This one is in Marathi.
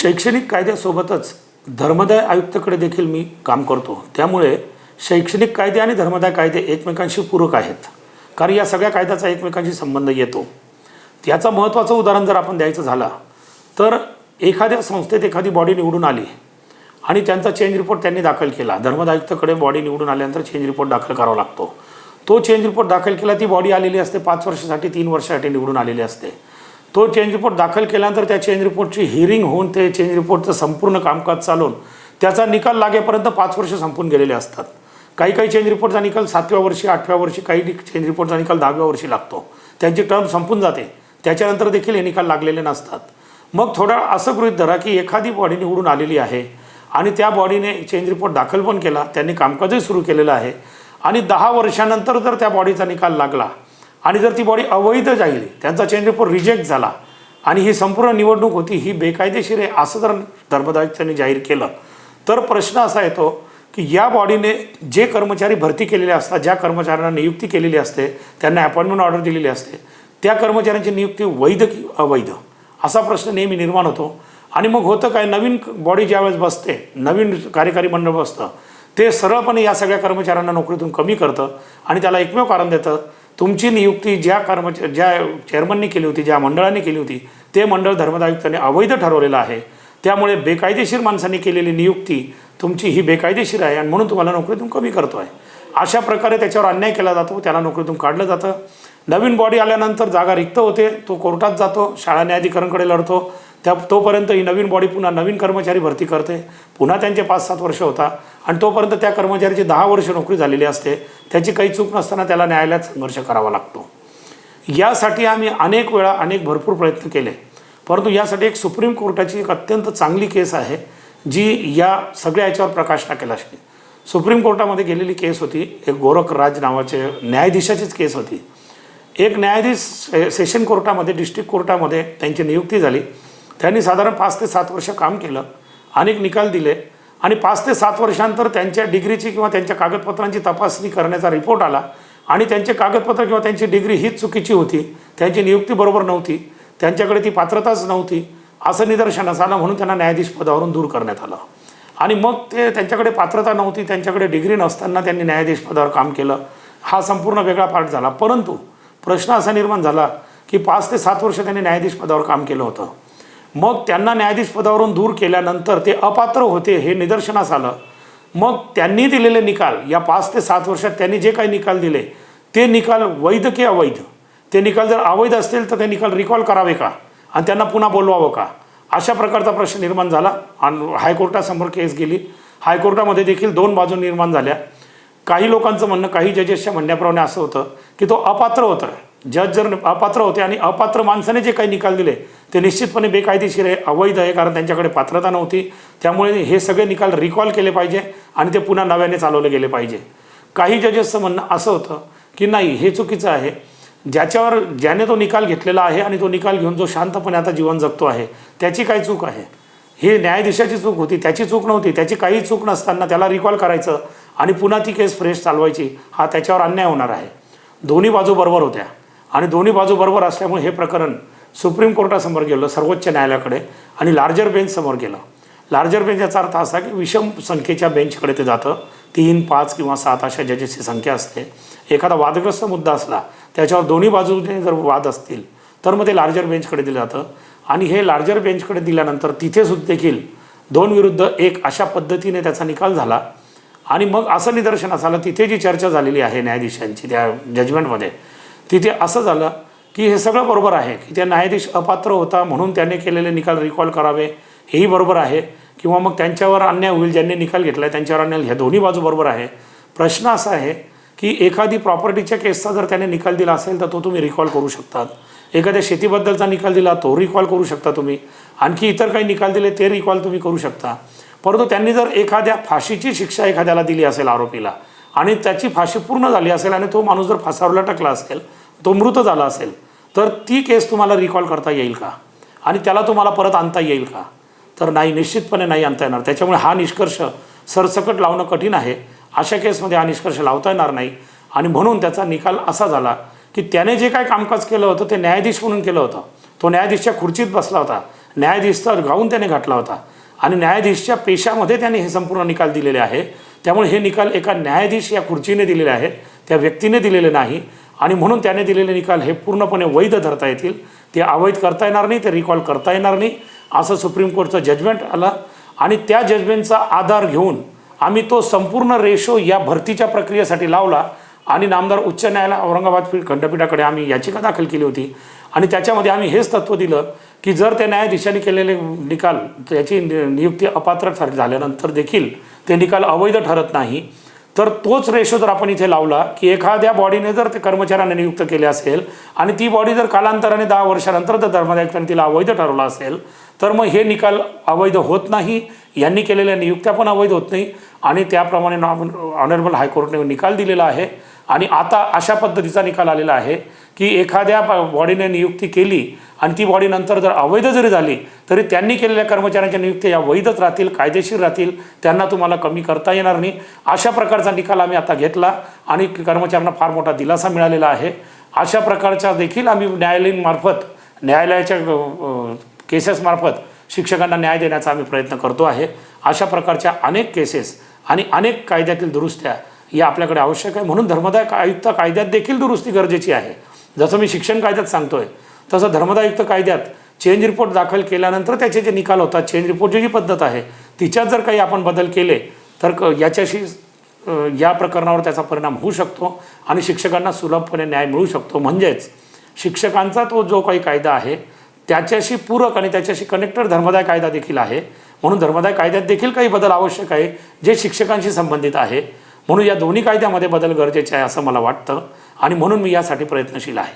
शैक्षणिक कायद्यासोबतच धर्मदाय आयुक्तकडे देखील मी काम करतो. त्यामुळे शैक्षणिक कायदे आणि धर्मदाय कायदे एकमेकांशी पूरक आहेत. कारण या सगळ्या कायद्याचा एकमेकांशी संबंध येतो. याचं महत्त्वाचं उदाहरण जर आपण द्यायचं झालं तर एखाद्या संस्थेत एखादी बॉडी निवडून आली आणि त्यांचा चेंज रिपोर्ट त्यांनी दाखल केला. धर्मदाय आयुक्तकडे बॉडी निवडून आल्यानंतर चेंज रिपोर्ट दाखल करावा लागतो. तो चेंज रिपोर्ट दाखल केला ती बॉडी आलेली असते पाच वर्षासाठी तीन वर्षासाठी निवडून आलेली असते. तो चेंज रिपोर्ट दाखल केल्यानंतर त्या चेंज रिपोर्टची हिअरिंग होऊन ते चेंज रिपोर्टचं संपूर्ण कामकाज चालून त्याचा निकाल लागेपर्यंत पाच वर्ष संपून गेलेले असतात. काही काही चेंज रिपोर्टचा निकाल सातव्या वर्षी आठव्या वर्षी काही चेंज रिपोर्टचा निकाल दहाव्या वर्षी लागतो. त्यांची टर्म संपून जाते. त्याच्यानंतर देखील हे निकाल लागलेले नसतात. मग थोडा असं गृहीत धरा की एखादी बॉडी निवडून आलेली आहे आणि त्या बॉडीने चेंज रिपोर्ट दाखल पण केला त्यांनी कामकाजही सुरू केलेलं आहे आणि दहा वर्षानंतर जर त्या बॉडीचा निकाल लागला आणि जर ती बॉडी अवैध जाईल त्यांचा चेंज रिपोर्ट रिजेक्ट झाला आणि ही संपूर्ण निवडणूक होती ही बेकायदेशीर आहे असं जर धर्मदायुक्तांनी जाहीर केलं तर प्रश्न असा येतो की या बॉडीने जे कर्मचारी भरती केलेले असतात ज्या कर्मचाऱ्यांना नियुक्ती केलेली असते त्यांना अपॉइंटमेंट ऑर्डर दिलेली असते त्या कर्मचाऱ्यांची नियुक्ती वैध की अवैध? असा प्रश्न नेहमी निर्माण होतो. आणि मग होतं काय? नवीन बॉडी ज्यावेळेस बसते नवीन कार्यकारी मंडळ बसतं ते सरळपणे या सगळ्या कर्मचाऱ्यांना नोकरीतून कमी करतं आणि त्याला एकमेव कारण देतं. तुमची नियुक्ती ज्या कर्मचा ज्या चेअरमननी केली होती ज्या मंडळाने केली होती ते मंडळ धर्मदायुक्ताने अवैध ठरवलेलं आहे. त्यामुळे बेकायदेशीर माणसांनी केलेली नियुक्ती तुमची ही बेकायदेशीर आहे आणि म्हणून तुम्हाला नोकरीतून कमी करतो आहे अशा प्रकारे त्याच्यावर अन्याय केला जातो त्याला नोकरीतून काढलं जातं. नवीन बॉडी आल्यानंतर जागा रिक्त होते तो कोर्टात जातो शाळा न्यायाधिकरणकडे लढतो. त्या तोपर्यंत ही नवीन बॉडी पुन्हा नवीन कर्मचारी भरती करते. पुन्हा त्यांचे पाच सात वर्ष होता आणि तोपर्यंत त्या कर्मचाऱ्याची दहा वर्ष नोकरी झालेली असते. त्याची काही चूक नसताना त्याला न्यायालयात संघर्ष करावा लागतो. यासाठी आम्ही अनेक वेळा अनेक भरपूर प्रयत्न केले. परंतु यासाठी एक सुप्रीम कोर्टाची एक अत्यंत चांगली केस आहे जी या सगळ्या याच्यावर प्रकाश टाकेल अशी. सुप्रीम कोर्टामध्ये गेलेली केस होती. एक गोरख राज नावाचे न्यायाधीशाचीच केस होती. एक न्यायाधीश से- सेशन कोर्टामध्ये डिस्ट्रिक्ट कोर्टामध्ये त्यांची नियुक्ती झाली. त्यांनी साधारण पाच ते सात वर्ष काम केलं. अनेक निकाल दिले. आणि पाच ते सात वर्षांतर त्यांच्या डिग्रीची किंवा त्यांच्या कागदपत्रांची तपासणी करण्याचा रिपोर्ट आला. आणि त्यांचे कागदपत्र किंवा त्यांची डिग्री हीच चुकीची होती. त्यांची नियुक्ती बरोबर नव्हती. त्यांच्याकडे ती पात्रताच नव्हती. असं निदर्शनास आलं म्हणून त्यांना न्यायाधीश पदावरून दूर करण्यात आलं. आणि मग ते त्यांच्याकडे पात्रता नव्हती त्यांच्याकडे डिग्री नसताना त्यांनी न्यायाधीश पदावर काम केलं. हा संपूर्ण वेगळा पार्ट झाला. परंतु प्रश्न असा निर्माण झाला की पाच ते सात वर्ष त्यांनी न्यायाधीश पदावर काम केलं होतं. मग त्यांना न्यायाधीश पदावरून दूर केल्यानंतर ते अपात्र होते हे निदर्शनास आलं. मग त्यांनी दिलेले निकाल या पाच ते सात वर्षात त्यांनी जे काही निकाल दिले ते निकाल वैध की अवैध? ते निकाल जर अवैध असतील तर ते निकाल रिकॉल करावे का? आणि त्यांना पुन्हा बोलवावं का? अशा प्रकारचा प्रश्न निर्माण झाला आणि हायकोर्टासमोर केस गेली. हायकोर्टामध्ये देखील दोन बाजू निर्माण झाल्या. काही लोकांचं म्हणणं काही जजेसच्या म्हणण्याप्रमाणे असं होतं की तो अपात्र होतं. जज जर अपात्र होते आणि अपात्र माणसाने जे काही निकाल दिले ते निश्चितपणे बेकायदेशीर आहे अवैध आहे कारण त्यांच्याकडे पात्रता नव्हती. त्यामुळे हे सगळे निकाल रिकॉल केले पाहिजे आणि ते पुन्हा नव्याने चालवले गेले पाहिजे. काही जजेसचं म्हणणं असं होतं की नाही हे चुकीचं आहे. ज्याच्यावर ज्याने तो निकाल घेतलेला आहे आणि तो निकाल घेऊन जो शांतपणे आता जीवन जगतो आहे त्याची काय चूक आहे? ही न्यायाधीशाची चूक होती त्याची चूक नव्हती त्याची काही चूक नसताना त्याला रिकॉल करायचं आणि पुन्हा ती केस फ्रेश चालवायची हा त्याच्यावर अन्याय होणार आहे. दोन्ही बाजू बरोबर होत्या. आणि दोन्ही बाजू बरोबर असल्यामुळे हे प्रकरण सुप्रीम कोर्टासमोर गेलं सर्वोच्च न्यायालयाकडे आणि लार्जर बेंचसमोर गेलं. लार्जर बेंच याचा अर्थ असा की विषम संख्येच्या बेंचकडे ते जातं. तीन पाच किंवा सात अशा जजेसची संख्या असते. एखादा वादग्रस्त मुद्दा असला त्याच्यावर दोन्ही बाजूने जर वाद असतील तर मग ते लार्जर बेंचकडे दिलं जातं. आणि हे लार्जर बेंचकडे दिल्यानंतर तिथे सुद्धा देखील दोन विरुद्ध एक अशा पद्धतीने त्याचा निकाल झाला. आणि मग असं निदर्शनास आलं तिथे जी चर्चा झालेली आहे न्यायाधीशांची त्या जजमेंटमध्ये तिथे असं झालं की हे सगळं बरोबर आहे की त्या न्यायाधीश अपात्र होता म्हणून त्याने केलेले निकाल रिकॉल करावे हेही बरोबर आहे. किंवा मग त्यांच्यावर अन्याय होईल ज्यांनी निकाल घेतला आहे त्यांच्यावर अन्याय ह्या दोन्ही बाजू बरोबर आहे. प्रश्न असा आहे की एखादी प्रॉपर्टीच्या केसचा जर त्याने निकाल दिला असेल तर तो तुम्ही रिकॉल करू शकतात. एखाद्या शेतीबद्दलचा निकाल दिला तो रिकॉल करू शकता तुम्ही. आणखी इतर काही निकाल दिले ते रिकॉल तुम्ही करू शकता. परंतु त्यांनी जर एखाद्या फाशीची शिक्षा एखाद्याला दिली असेल आरोपीला आणि त्याची फाशी पूर्ण झाली असेल आणि तो माणूस जर फासावरला टाकला असेल तो मृत झाला असेल तर ती केस तुम्हाला रिकॉल करता येईल का? आणि त्याला तुम्हाला परत आणता येईल का? तर नाही निश्चितपणे नाही आणता येणार. त्याच्यामुळे हा निष्कर्ष सरसकट लावणं कठीण आहे. अशा केसमध्ये हा निष्कर्ष लावता येणार नाही. आणि म्हणून त्याचा निकाल असा झाला की त्याने जे काय कामकाज केलं होतं ते न्यायाधीश म्हणून केलं होतं. तो न्यायाधीशच्या खुर्चीत बसला होता. न्यायाधीशचा गाऊन त्याने घातला होता. आणि न्यायाधीशच्या पेशामध्ये त्याने हे संपूर्ण निकाल दिलेले आहे. त्यामुळे हे निकाल एका न्यायाधीश या खुर्चीने दिलेले आहेत. त्या व्यक्तीने दिलेले नाही. आणि म्हणून त्याने दिलेले निकाल हे पूर्णपणे वैध धरता येतील. ते अवैध करता येणार नाही ते रिकॉल करता येणार नाही असं सुप्रीम कोर्टचं जजमेंट आलं. आणि त्या जजमेंटचा आधार घेऊन आम्ही तो संपूर्ण रेशो या भरतीच्या प्रक्रियेसाठी लावला आणि नामदार उच्च न्यायालय औरंगाबाद खंडपीठाकडे आम्ही याचिका दाखल केली होती. आणि त्याच्यामध्ये आम्ही हेच तत्त्व दिलं की जर त्या न्यायाधीशांनी केलेले निकाल त्याची नि- नियुक्ती अपात्र ठर झाल्यानंतर देखील ते निकाल अवैध ठरत नाही. तर तोच रेशो जर आपण इथे लावला की एखाद्या बॉडीने जर ते कर्मचाऱ्यांना नियुक्त केले असेल आणि ती बॉडी जर कालांतराने दहा वर्षानंतर जर धर्मादायकाने तिला अवैध ठरवलं असेल तर मग हे निकाल अवैध होत नाही. यांनी केलेल्या नियुक्त्या पण अवैध होत नाही. आणि त्याप्रमाणे ऑनरेबल हायकोर्टने निकाल दिलेला आहे. आणि आता अशा पद्धतीचा निकाल आलेला आहे की एखाद्या बॉडीने नियुक्ती केली आणि ती बॉडी नंतर जर अवैध जरी झाली तरी त्यांनी केलेल्या कर्मचाऱ्यांच्या नियुक्त्या या वैधच राहतील कायदेशीर राहतील त्यांना तुम्हाला कमी करता येणार नाही. अशा प्रकारचा निकाल आम्ही आता घेतला आणि कर्मचाऱ्यांना फार मोठा दिलासा मिळालेला आहे. अशा प्रकारच्या देखील आम्ही न्यायालयीन मार्फत न्यायालयाच्या केसेसमार्फत शिक्षकांना न्याय देण्याचा आम्ही प्रयत्न करतो आहे. अशा प्रकारच्या अनेक केसेस आणि अनेक कायद्यातील दुरुस्त्या या आपल्याकडे आवश्यक आहे. म्हणून धर्मदाय आयुक्त कायद्यात देखील दुरुस्ती गरजेची आहे. जसं मी शिक्षण कायद्यात सांगतोय तसं धर्मदायुक्त कायद्यात चेंज रिपोर्ट दाखल केल्यानंतर त्याचे जे निकाल होतात चेंज रिपोर्टची जी पद्धत आहे तिच्यात जर काही आपण बदल केले तर क- याच्याशी या प्रकरणावर त्याचा परिणाम होऊ शकतो आणि शिक्षकांना सुलभपणे न्याय मिळू शकतो. म्हणजेच शिक्षकांचा तो जो काही कायदा आहे त्याच्याशी पूरक आणि त्याच्याशी कनेक्टेड धर्मदाय कायदा देखील आहे. म्हणून धर्मदाय कायद्यात देखील काही बदल आवश्यक आहे जे शिक्षकांशी संबंधित आहे. म्हणून या दोन्ही कायद्यामध्ये बदल गरजेचे आहे असं मला वाटतं आणि म्हणून मी यासाठी प्रयत्नशील आहे.